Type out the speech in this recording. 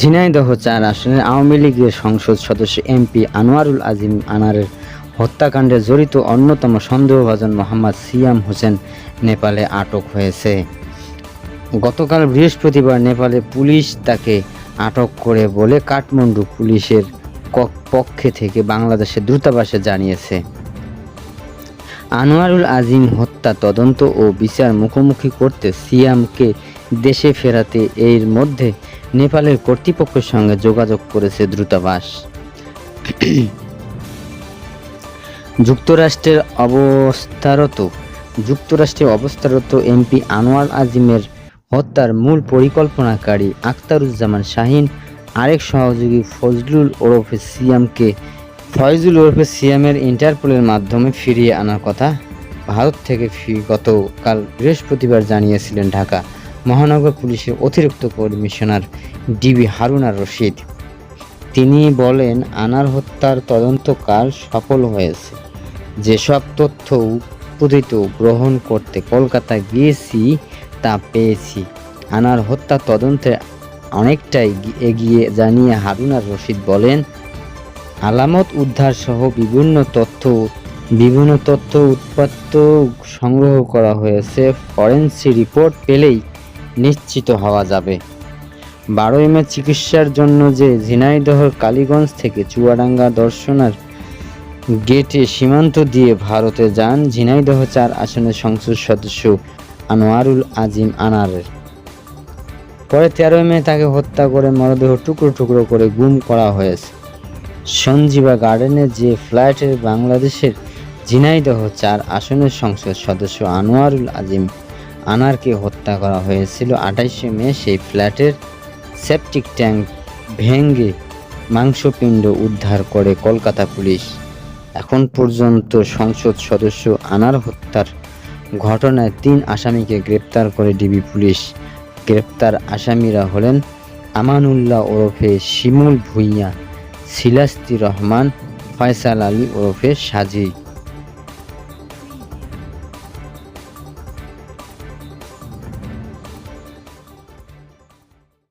ঝিনাইদহ চার আসনের আওয়ামী লীগের সংসদ সদস্য এমপি আনোয়ারুল আজিম আনারের হত্যাকাণ্ডে জড়িত অন্যতম সন্দেহভাজন মোহাম্মদ সিয়াম হোসেন নেপালে আটক হয়েছে। গতকাল বৃহস্পতিবার নেপালে পুলিশ তাকে আটক করে বলে কাঠমান্ডু পুলিশের পক্ষে থেকে বাংলাদেশের দূতাবাসে জানিয়েছে। আনোয়ারুল আজিম হত্যা তদন্ত ও বিচার মুখোমুখি করতে সিয়ামকে দেশে ফেরাতে এর মধ্যে নেপালের কর্তৃপক্ষের সঙ্গে যোগাযোগ করেছে দূতাবাস। যুক্তরাষ্ট্রের অবস্থারত যুক্তরাষ্ট্রে অবস্থারত এমপি আনোয়ার আজিমের হত্যার মূল পরিকল্পনাকারী আখতারুজ্জামান শাহিন, আরেক সহযোগী ফজলুল ওরফে সিয়ামকে, ফয়জুল ওরফে সিয়ামের ইন্টারপোলের মাধ্যমে ফিরিয়ে আনার কথা ভারত থেকে গতকাল বৃহস্পতিবার জানিয়েছিলেন ঢাকা। মহানগর পুলিশের অতিরিক্ত কমিশনার ডিবি হারুনার রশিদ। তিনি বলেন, আনার হত্যার তদন্তকাল সফল হয়েছে। যেসব তথ্য উপদিত গ্রহণ করতে কলকাতা গিয়েছি, তা পেয়েছি। আনার হত্যা তদন্তে অনেকটাই এগিয়ে জানিয়ে হারুনার রশিদ বলেন, আলামত উদ্ধার সহ বিভিন্ন তথ্য বিভিন্ন তথ্য উৎপাত্ত সংগ্রহ করা হয়েছে। ফরেন্সি রিপোর্ট পেলেই নিশ্চিত হওয়া যাবে। বারোই মে চিকিৎসার জন্য যে ঝিনাইদহর কালীগঞ্জ থেকে চুয়াডাঙ্গা দর্শনার গেটে সীমান্ত দিয়ে ভারতে যান ঝিনাইদহ চার আসনের সংসদ সদস্য আনোয়ারুল আজিম আনারের। পরে তেরোই মে তাকে হত্যা করে মরদেহ টুকরো টুকরো করে গুম করা হয়েছে। সঞ্জীবা গার্ডেনে যে ফ্ল্যাটের বাংলাদেশের ঝিনাইদহ চার আসনের সংসদ সদস্য আনোয়ারুল আজিম আনারকে হত্যা করা হয়েছিল। আঠাইশে মে সেই ফ্ল্যাটের সেপটিক ট্যাঙ্ক ভেঙে মাংসপিণ্ড উদ্ধার করে কলকাতা পুলিশ। এখন পর্যন্ত সংসদ সদস্য আনার হত্যার ঘটনায় তিন আসামিকে গ্রেপ্তার করে ডিবি পুলিশ। গ্রেপ্তার আসামিরা হলেন আমানুল্লাহ ওরফে শিমুল ভুইয়া, সিলাস্তি রহমান, ফয়সাল আলী ওরফে সাজি